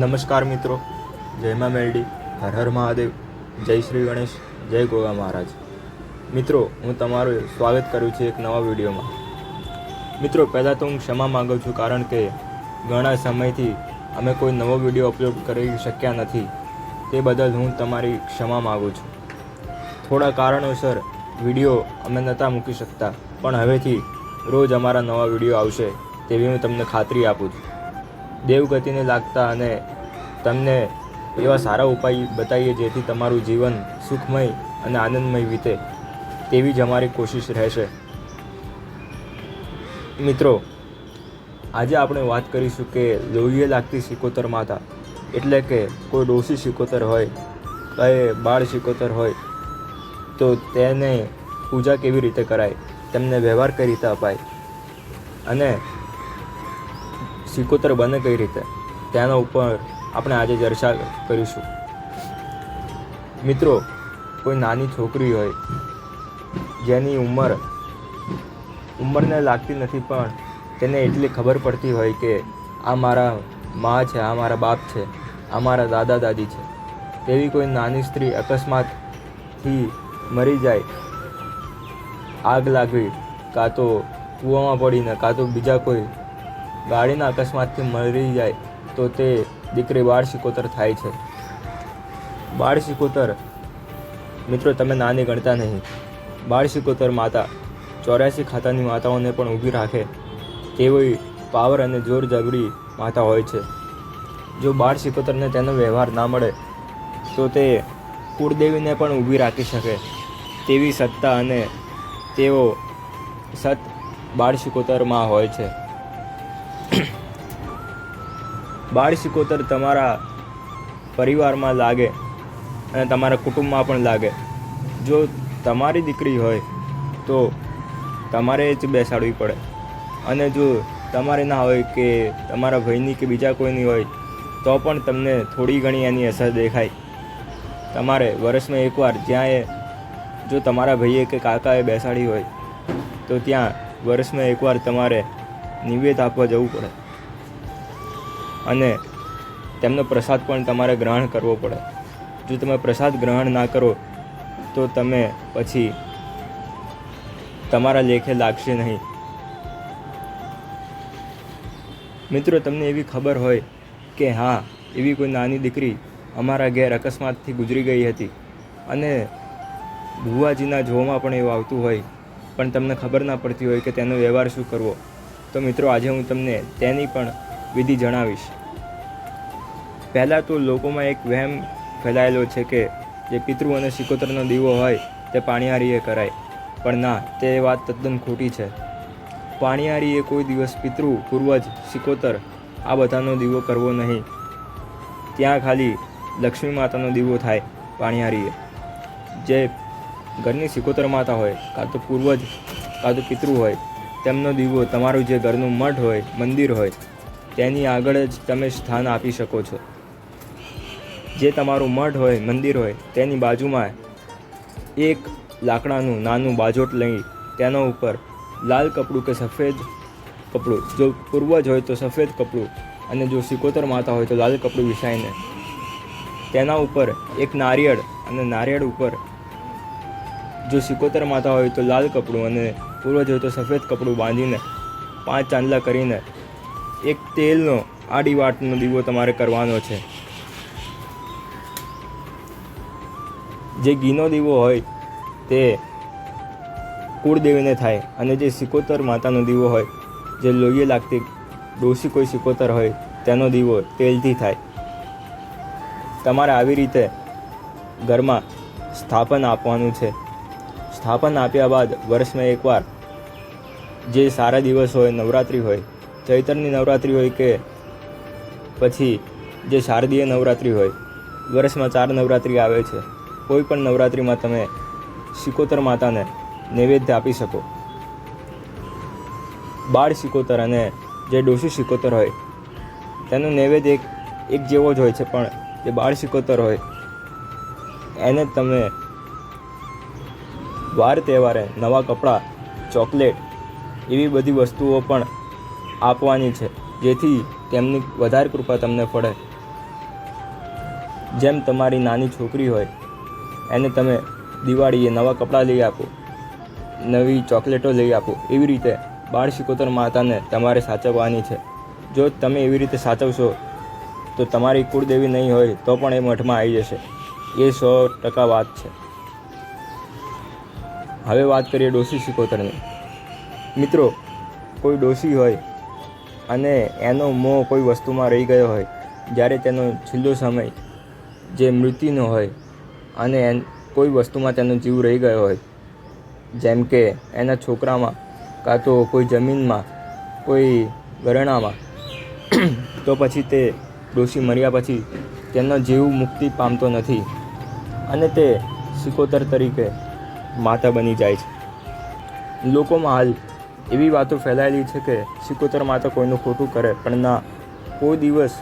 નમસ્કાર મિત્રો. જય મા મેલડી. હર હર મહાદેવ. જય શ્રી ગણેશ. જય ગોવા મહારાજ. મિત્રો, હું તમારું સ્વાગત કરું છું એક નવા વિડીયોમાં. મિત્રો, પહેલાં તો હું ક્ષમા માગું છું કારણ કે ઘણા સમયથી અમે કોઈ નવો વીડિયો અપલોડ કરી શક્યા નથી. તે બદલ હું તમારી ક્ષમા માગું છું. થોડા કારણોસર વીડિયો અમે નહોતા મૂકી શકતા, પણ હવેથી રોજ અમારા નવા વીડિયો આવશે તેવી હું તમને ખાતરી આપું છું. દેવગતિને લાગતા અને તમને એવા સારા ઉપાય બતાવીએ જેથી તમારું જીવન સુખમય અને આનંદમય વીતે, તેવી જ અમારી કોશિશ રહેશે. મિત્રો, આજે આપણે વાત કરીશું કે લોહીએ લાગતી સિકોતર માતા, એટલે કે કોઈ ડોસી સિકોતર હોય, કઈ બાળ સિકોતર હોય, તો તેને પૂજા કેવી રીતે કરાય, તેમને વ્યવહાર કઈ રીતે અપાય, અને સિકોતર બને કઈ રીતે? તેના ઉપર આપણે આજે ચર્ચા કરીશું. મિત્રો, કોઈ નાની છોકરી હોય, જેની ઉંમર, ઉંમરને લાગતી નથી, પણ તેને એટલી ખબર પડતી હોય કે આ મારા મા છે, આ મારા બાપ છે, આ મારા દાદા દાદી છે. તેવી કોઈ નાની સ્ત્રી અકસ્માતથી મરી જાય, આગ લાગવી, કાં તો કૂવામાં પડીને, કાં તો બીજા કોઈ ગાડીના અકસ્માતથી મરી જાય તો તે દીકરી બાળ શિકોતર થાય છે. બાળ શિકોતર મિત્રો, તમે નાની ગણતા નહીં. બાળ શિકોતર માતા ચોર્યાસી ખાતાની માતાઓને પણ ઊભી રાખે તેવી પાવર અને જોર જબરી માતા હોય છે. જો બાળ શિકોતરને તેનો વ્યવહાર ના મળે, તો તે કુળદેવીને પણ ઊભી રાખી શકે તેવી સત્તા અને તેઓ સત બાળ શિકોતરમાં હોય છે. બાળ શિકોતર તમારા પરિવારમાં લાગે અને તમારા કુટુંબમાં પણ લાગે. જો તમારી દીકરી હોય તો તમારે જ બેસાડવી પડે. અને જો તમારે ના હોય કે તમારા ભાઈની કે બીજા કોઈની હોય તો પણ તમને થોડી ઘણી એની અસર દેખાય. તમારે વર્ષમાં એકવાર જ્યાં એ જો તમારા ભાઈએ કે કાકાએ બેસાડી હોય તો ત્યાં વર્ષમાં એકવાર તમારે નિવેદ આપવા જવું પડે. અને તેમનો પ્રસાદ પણ તમારે ગ્રહણ કરવો પડે. જો તમે પ્રસાદ ગ્રહણ ના કરો, તો તમે પછી તમારા લેખે લાગશે નહીં. મિત્રો, તમને એવી ખબર હોય કે હા, એવી કોઈ નાની દીકરી અમારા ઘેર અકસ્માતથી ગુજરી ગઈ હતી. અને ભુવાજીના જોવામાં પણ એવું આવતું હોય, પણ તમને ખબર ના પડતી હોય કે તેનો વ્યવહાર શું કરવો. તો મિત્રો, આજે હું તમને તેની પણ વિધિ જણાવીશ. પહેલાં તો લોકોમાં એક વહેમ ફેલાયેલો છે કે જે પિતૃ અને સિકોતરનો દીવો હોય તે પાણીહારીએ કરાય. પણ ના, તે વાત તદ્દન ખોટી છે. પાણીહારીએ કોઈ દિવસ પિતૃ, પૂર્વજ, સિકોતર આ બધાનો દીવો કરવો નહીં. ત્યાં ખાલી લક્ષ્મી માતાનો દીવો થાય પાણીહારીએ. જે ઘરની સિકોતર માતા હોય, કાં તો પૂર્વજ, કાં તો પિતૃ હોય, તેમનો દીવો તમારું જે ઘરનું મઠ હોય, મંદિર હોય તેની આગળ જ તમે સ્થાન આપી શકો છો. જે તમારું મઠ હોય, મંદિર હોય, તેની બાજુમાં એક લાકડાનું નાનું બાજોટ લઈ તેના ઉપર લાલ કપડું કે સફેદ કપડું, જો પૂર્વજ હોય તો સફેદ કપડું અને જો સિકોતર માતા હોય તો લાલ કપડું વિછાઈને તેના ઉપર એક નારિયેળ અને નારિયેળ ઉપર જો સિકોતર માતા હોય તો લાલ કપડું અને પૂર્વજ હોય તો સફેદ કપડું બાંધીને પાંચ ચાંદલા કરીને એક તેલનો આડી વાટનો દીવો તમારે કરવાનો છે. જે ઘીનો દીવો હોય તે કુળદેવીને થાય અને જે સિકોતર માતાનો દીવો હોય, જે લોહીએ લાગતી ડોસી કોઈ સિકોતર હોય, તેનો દીવો તેલથી થાય. તમારે આવી રીતે ઘરમાં સ્થાપન આપવાનું છે. સ્થાપન આપ્યા બાદ વર્ષમાં એકવાર જે સારા દિવસ હોય, નવરાત્રિ હોય ચૈતરની નવરાત્રિ હોય કે પછી જે શારદીય નવરાત્રિ હોય, વર્ષમાં ચાર નવરાત્રિ આવે છે, કોઈ પણ નવરાત્રિમાં તમે શિકોતર માતાને નૈવેદ્ય આપી શકો. બાળ શિકોતર અને જે ડોસી શિકોતર હોય, તેનું નૈવેદ્ય એક એક જેવો જ હોય છે, પણ જે બાળ શિકોતર હોય, એને તમે વાર તહેવારે નવા કપડાં, ચોકલેટ એવી બધી વસ્તુઓ પણ આપવાની છે, જેથી તેમની વધારે કૃપા તમને પડે જેમ તમારી નાની છોકરી હોય, એને તમે દિવાળીએ નવા કપડાં લઈ આપો, નવી ચોકલેટો લઈ આપો, એવી રીતે બાળ શિકોતર માતાને તમારે સાચવવાની છે. જો તમે એવી રીતે સાચવશો, તો તમારી કુળદેવી નહીં હોય, તો પણ એ મઠમાં આવી જશે. એ સો ટકા વાત છે. હવે વાત કરીએ ડોસી શિકોતરની. મિત્રો, કોઈ ડોસી હોય અને એનો મોહ કોઈ વસ્તુમાં રહી ગયો હોય, જ્યારે તેનો છેલ્લો સમય જે મૃત્યુનો હોય અને એ કોઈ વસ્તુમાં તેનો જીવ રહી ગયો હોય, જેમ કે એના છોકરામાં કાં તો કોઈ જમીનમાં, કોઈ ઘરેણામાં, તો પછી તે ડોશી મર્યા પછી તેનો જીવ મુક્તિ પામતો નથી અને તે સિકોતર તરીકે માતા બની જાય છે. લોકોમાં હાલ એવી વાતો ફેલાયેલી છે કે સિકોતર તો કોઈનું ખોટું કરે, પણ ના, કોઈ દિવસ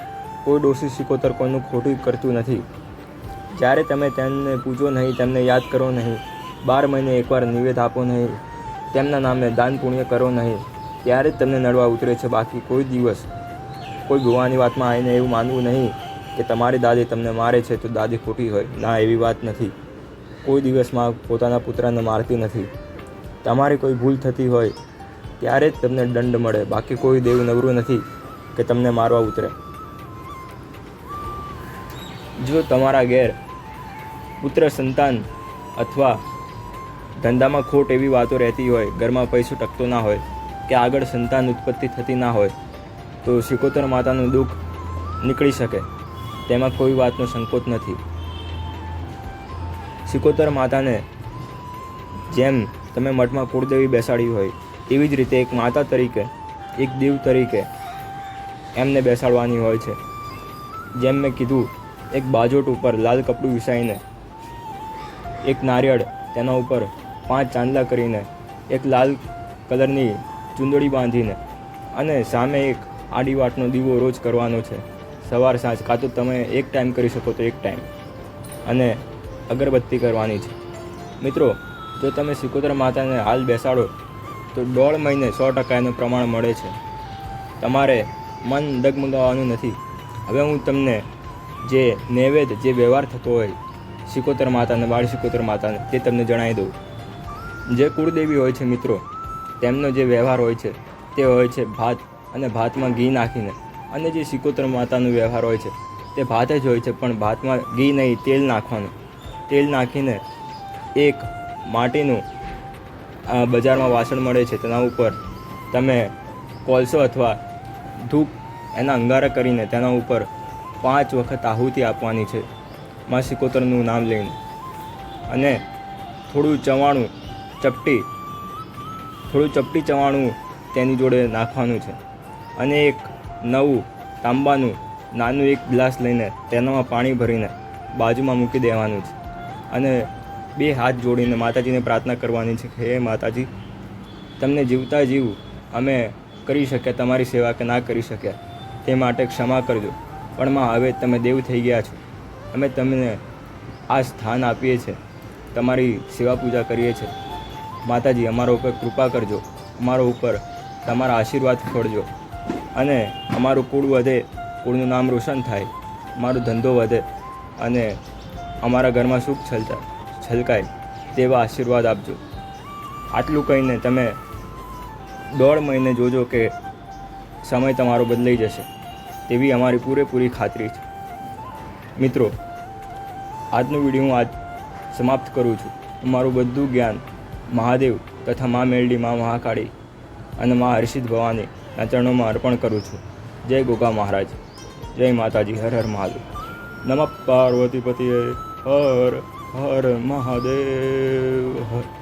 કોઈ દોષી સિકોતર કોઈનું ખોટું કરતું નથી. જ્યારે તમે તેમને પૂજો નહીં, તેમને યાદ કરો નહીં, બાર મહિને એકવાર નિવેદ આપો નહીં, તેમના નામે દાન પુણ્ય કરો નહીં, ત્યારે જ તમને નડવા ઉતરે છે બાકી કોઈ દિવસ. કોઈ ગોવાની વાતમાં આવીને એવું માનવું નહીં કે તમારી દાદી તમને મારે છે તો દાદી ખોટી હોય. ના, એવી વાત નથી. કોઈ દિવસમાં પોતાના પુત્રને મારતી નથી. તમારી કોઈ ભૂલ થતી હોય ત્યારે જ તમને દંડ મળે. બાકી કોઈ દેવ નવરું નથી કે તમને મારવા ઉતરે. જો તમારા ઘેર પુત્ર, સંતાન અથવા ધંધામાં ખોટ એવી વાતો રહેતી હોય, ઘરમાં પૈસો ટકતો ના હોય, કે આગળ સંતાન ઉત્પત્તિ થતી ના હોય, તો શિકોતર માતાનું દુઃખ નીકળી શકે. તેમાં કોઈ વાતનો સંકોચ નથી. શિકોતર માતાને જેમ તમે મઠમાં કુળદેવી બેસાડી હોય એવી જ રીતે એક માતા તરીકે, એક દેવ તરીકે એમને બેસાડવાની હોય છે. જેમ મેં કીધું, એક બાજોટ ઉપર લાલ કપડું વિસાઈને, એક નારિયેળ તેના ઉપર પાંચ ચાંદલા કરીને, એક લાલ કલરની ચૂંદડી બાંધીને અને સામે એક આડી વાટનો દીવો રોજ કરવાનો છે. સવાર સાંજ, કાં તો તમે એક ટાઈમ કરી શકો તો એક ટાઈમ. અને અગરબત્તી કરવાની છે. મિત્રો, જો તમે સિકોતર માતાને હાલ બેસાડો તો દોઢ મહિને સો ટકા એનું પ્રમાણ મળે છે. તમારે મન ડગમગાવવાનું નથી. હવે હું તમને જે નૈવેદ્ય, જે વ્યવહાર થતો હોય, સિકોતર માતાને, બાળ સિકોતર માતાને, તે તમને જણાવી દઉં. જે કુળદેવી હોય છે મિત્રો, તેમનો જે વ્યવહાર હોય છે, તે હોય છે ભાત અને ભાતમાં ઘી નાખીને. અને જે સિકોતર માતાનો વ્યવહાર હોય છે, તે ભાત જ હોય છે, પણ ભાતમાં ઘી નહીં, તેલ નાખવાનું. તેલ નાખીને એક માટીનું બજારમાં વાસણ મળે છે તેના ઉપર તમે કોલસો અથવા ધૂપ એના અંગારા કરીને તેના ઉપર પાંચ વખત આહુતિ આપવાની છે. માં સિકોતરનું નામ લઈને. અને થોડું ચવાણું ચપટી, થોડું ચપટી ચવાણું તેની જોડે નાખવાનું છે. અને એક નવું તાંબાનું નાનું એક ગ્લાસ લઈને તેનામાં પાણી ભરીને બાજુમાં મૂકી દેવાનું છે. અને બે હાથ જોડીને માતાજીને પ્રાર્થના કરવાની છે કે, હે માતાજી, તમને જીવતા જીવ. અમે કરી શક્યા, તમારી સેવા કે ના કરી શક્યા. તે માટે ક્ષમા કરજો. પણ માં, હવે તમે દેવ થઈ ગયા છો. અમે તમને આ સ્થાન આપીએ છીએ તમારી સેવા પૂજા કરીએ છીએ માતાજી, અમારા ઉપર કૃપા કરજો. અમારા ઉપર તમારા આશીર્વાદ છોડજો અને અમારું કુળ વધે, કુળનું નામ રોશન થાય. અમારો ધંધો વધે અને અમારા ઘરમાં સુખ છલતા. છલકાય તેવા આશીર્વાદ આપજો. આટલું કહીને તમે દોઢ મહિને જોજો કે સમય તમારો બદલાઈ જશે. તેવી અમારી પૂરેપૂરી ખાતરી છે. મિત્રો, આજનો વીડિયો હું આજ સમાપ્ત કરું છું. અમારું બધું જ્ઞાન મહાદેવ તથા મા મેલડી, મા મહાકાળી અને મા હર્ષિત ભવાનીના ચરણોમાં અર્પણ કરું છું. જય ગોગા મહારાજ. જય માતાજી. હર હર મહાદેવ. નમઃ પાર્વતીપતિએ. હર હર મહાદેવ હર